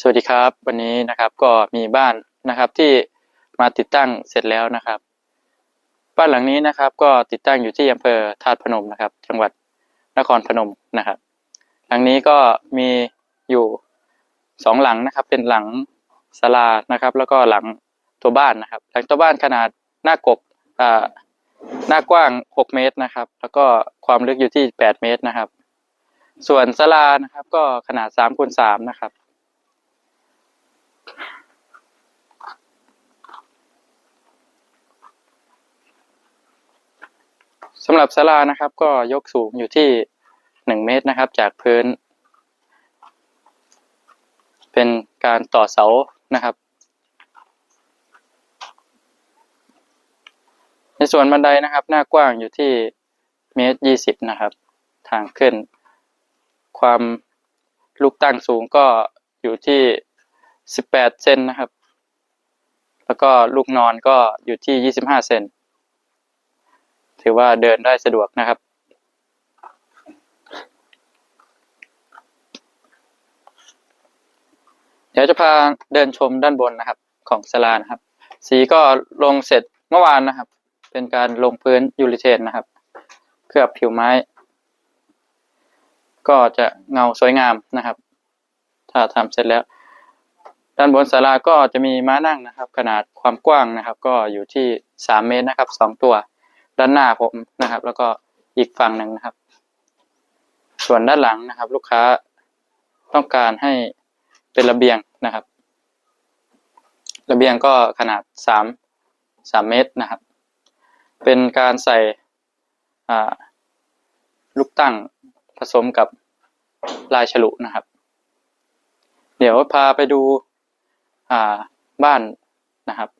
สวัสดีครับ วันนี้นะครับก็มีบ้านนะครับที่มาติดตั้งเสร็จแล้วนะครับ บ้านหลังนี้นะครับ ก็ติดตั้งอยู่ที่อำเภอธาตุพนมนะครับ จังหวัดนครพนมนะครับ หลังนี้ก็มีอยู่สองหลังนะครับ เป็นหลังศาลานะครับ แล้วก็หลังตัวบ้านนะครับ หลังตัวบ้านขนาดหน้ากบอ่าหน้ากว้าง 6 เมตรนะครับ แล้วก็ความลึกอยู่ที่ 8 เมตรนะครับ ส่วนศาลานะครับ ก็ขนาด3คูณ3นะครับ สำหรับศาลานะครับ ก็ยกสูงอยู่ที่หนึ่งเมตรนะครับ จากพื้น เป็นการต่อเสานะครับ ในส่วนบันไดนะครับ หน้ากว้างอยู่ที่เมตรยี่สิบนะครับ ทางขึ้น ความลูกตั้งสูงก็อยู่ที่ สิบแปดเซนนะครับ แล้วก็ลูกนอนก็อยู่ที่ยี่สิบห้าเซน ถือว่าเดินได้สะดวกนะครับ เดี๋ยวจะพาเดินชมด้านบนนะครับของศาลานะครับ สีก็ลงเสร็จเมื่อวานนะครับ เป็นการลงพื้นยูริเทนนะครับ เคลือบผิวไม้ ก็จะเงาสวยงามนะครับ ถ้าทำเสร็จแล้ว ด้านบนศาลาก็จะมีม้านั่งนะครับ ขนาดความกว้างนะครับ ก็อยู่ที่สามเมตรนะครับสองตัว ด้านหน้าผมนะครับ แล้วก็อีกฝั่งหนึ่งนะครับ ส่วนด้านหลังนะครับ ลูกค้าต้องการให้เป็นระเบียงนะครับ ระเบียงก็ขนาดสามสามเมตรนะครับ เป็นการใส่ลูกตั้งผสมกับลายฉลุนะครับ เดี๋ยวพาไปดู บ้านนะครับ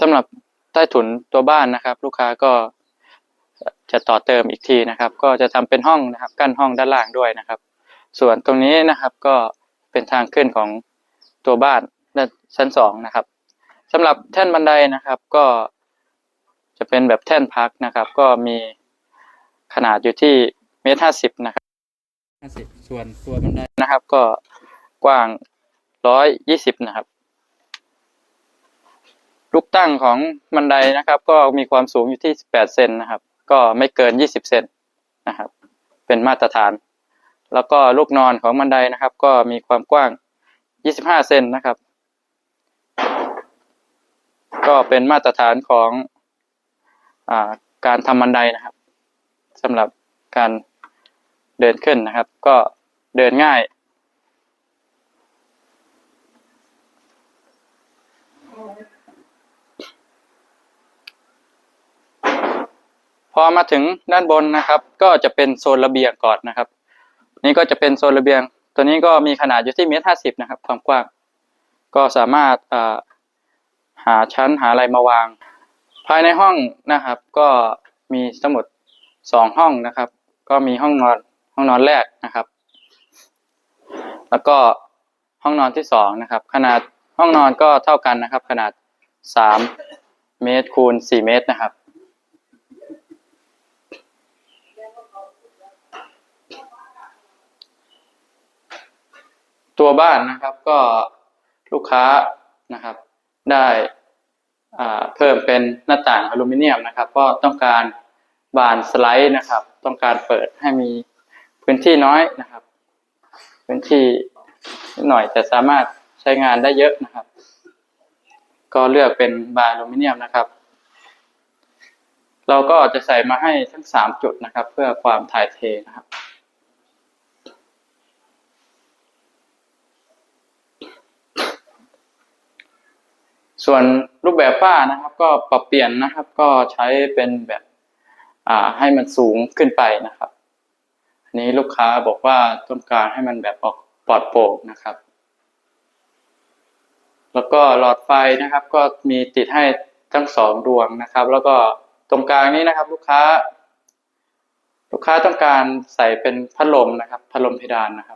สำหรับใต้ถุนตัวบ้านนะครับ ลูกค้าก็จะต่อเติมอีกทีนะครับ ก็จะทำเป็นห้องนะครับ กั้นห้องด้านล่างด้วยนะครับ ส่วนตรงนี้นะครับก็เป็นทางขึ้นของตัวบ้านด้านชั้นสองนะครับสำหรับแท่นบันไดนะครับ ก็จะเป็นแบบแท่นพักนะครับ ก็มีขนาดอยู่ที่เมตรห้าสิบนะครับห้าสิบส่วนตัวบันไดนะครับ ก็ กว้างร้อยยี่สิบนะครับ ลูกตั้งของบันไดนะครับ ก็มีความสูงอยู่ที่18เซนนะครับ ก็ไม่เกิน20เซนนะครับ เป็นมาตรฐาน แล้วก็ลูกนอนของบันไดนะครับ ก็มีความกว้าง25เซนนะครับ ก็เป็นมาตรฐานของอาการทำบันไดนะครับสำหรับการเดินขึ้นนะครับ ก็เดินง่าย พอมาถึงด้านบนนะครับ ก็จะเป็นโซนระเบียงก่อนนะครับ นี่ก็จะเป็นโซนระเบียง ตัวนี้ก็มีขนาดอยู่ที่เมตรห้าสิบนะครับ ความกว้าง ก็สามารถาหาชั้นหาอะไรมาวาง ภายในห้องนะครับ ก็มีทั้งหมดสองห้องนะครับ ก็มีห้องนอนห้องนอนแรกนะครับ แล้วก็ห้องนอนที่สองนะครับ ขนาดห้องนอนก็เท่ากันนะครับ ขนาดสามเมตรคูณสี่เมตรนะครับ ตัวบ้านนะครับก็ลูกค้านะครับ ได้เพิ่มเป็นหน้าต่างอลูมิเนียมนะครับ ก็ต้องการบานสไลด์นะครับ ต้องการเปิดให้มีพื้นที่น้อยนะครับ พื้นที่นิดหน่อยแต่สามารถใช้งานได้เยอะนะครับ ก็เลือกเป็นบานอลูมิเนียมนะครับ เราก็จะใส่มาให้ทั้งสามจุดนะครับ เพื่อความถ่ายเทนะครับ ส่วนรูปแบบฝ้านะครับ ก็ปรับเปลี่ยนนะครับ ก็ใช้เป็นแบบอ่าให้มันสูงขึ้นไปนะครับ อันนี้ลูกค้าบอกว่าต้องการให้มันแบบออกปลอดโปร่งนะครับ แล้วก็หลอดไฟนะครับ ก็มีติดให้ทั้งสองดวงนะครับ แล้วก็ตรงกลางนี้นะครับ ลูกค้า ลูกค้าต้องการใส่เป็นพัดลมนะครับ พัดลมเพดานนะครับ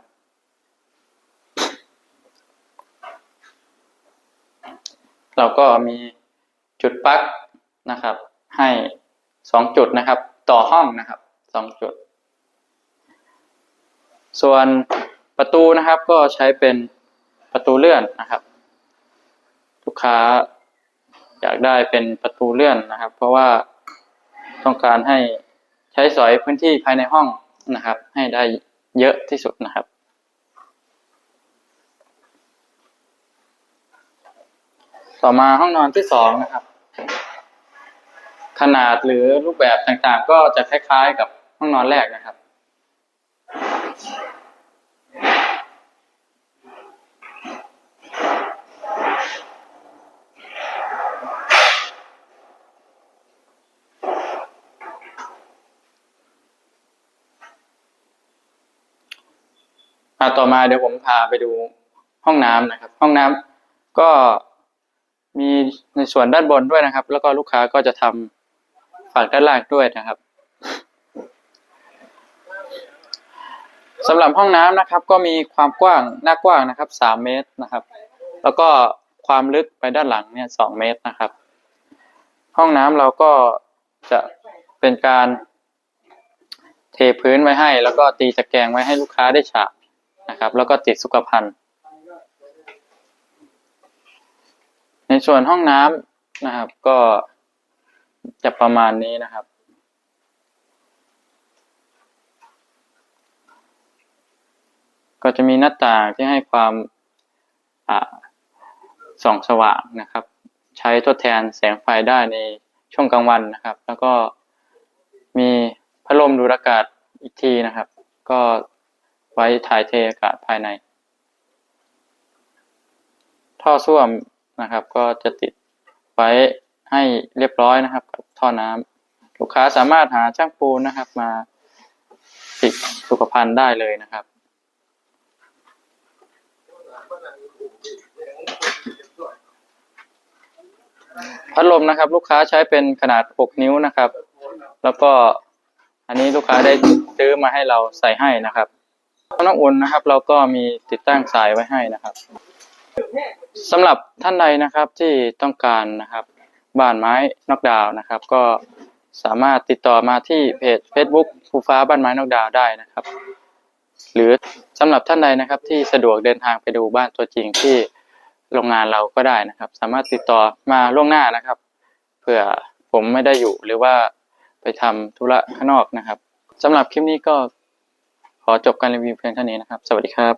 เราก็มีจุดปลั๊กนะครับ ให้สองจุดนะครับ ต่อห้องนะครับสองจุด ส่วนประตูนะครับก็ใช้เป็นประตูเลื่อนนะครับ ลูกค้าอยากได้เป็นประตูเลื่อนนะครับ เพราะว่าต้องการให้ใช้สอยพื้นที่ภายในห้องนะครับ ให้ได้เยอะที่สุดนะครับ ต่อมาห้องนอนที่สองนะครับ ขนาดหรือรูปแบบต่างๆ ก็จะคล้ายๆ กับห้องนอนแรกนะครับอ่าต่อมาเดี๋ยวผมพาไปดูห้องน้ำนะครับ ห้องน้ำก็ มีในส่วนด้านบนด้วยนะครับ แล้วก็ลูกค้าก็จะทำฝั่งด้านล่างด้วยนะครับสำหรับห้องน้ำนะครับ ก็มีความกว้างหน้ากว้างนะครับสามเมตรนะครับ แล้วก็ความลึกไปด้านหลังเนี่ยสองเมตรนะครับ ห้องน้ำเราก็จะเป็นการเทพื้นไว้ให้ แล้วก็ตีตะแกรงไว้ให้ลูกค้าได้ฉาบนะครับ แล้วก็ติดสุขภัณฑ์ ในส่วนห้องน้ำนะครับ ก็จะประมาณนี้นะครับ ก็จะมีหน้าต่างที่ให้ความส่องสว่างนะครับ ใช้ทดแทนแสงไฟได้ในช่วงกลางวันนะครับ แล้วก็มีพัดลมดูดอากาศอีกทีนะครับ ก็ไว้ถ่ายเทอากาศภายใน ท่อส้วม นะครับ ก็จะติดไว้ให้เรียบร้อยนะครับ กับท่อน้ำลูกค้าสามารถหาช่างปูนนะครับ มาติดสุขภัณฑ์ได้เลยนะครับพัดลมนะครับ ลูกค้าใช้เป็นขนาด 6 นิ้วนะครับ แล้วก็อันนี้ลูกค้าได้ซื้อมาให้เราใส่ให้นะครับน้ำอุ่นนะครับ เราก็มีติดตั้งสายไว้ให้นะครับ สำหรับท่านใดนะครับที่ต้องการนะครับบ้านไม้นอกดาวนะครับ ก็สามารถติดต่อมาที่เพจ Facebook ภูฟ้าบ้านไม้นอกดาวได้นะครับ หรือสำหรับท่านใดนะครับที่สะดวกเดินทางไปดูบ้านตัวจริงที่โรงงานเราก็ได้นะครับ สามารถติดต่อมาล่วงหน้านะครับเผื่อผมไม่ได้อยู่หรือว่าไปทำธุระข้างนอกนะครับสำหรับคลิปนี้ก็ขอจบการรีวิวเพียงเท่านี้นะครับ สวัสดีครับ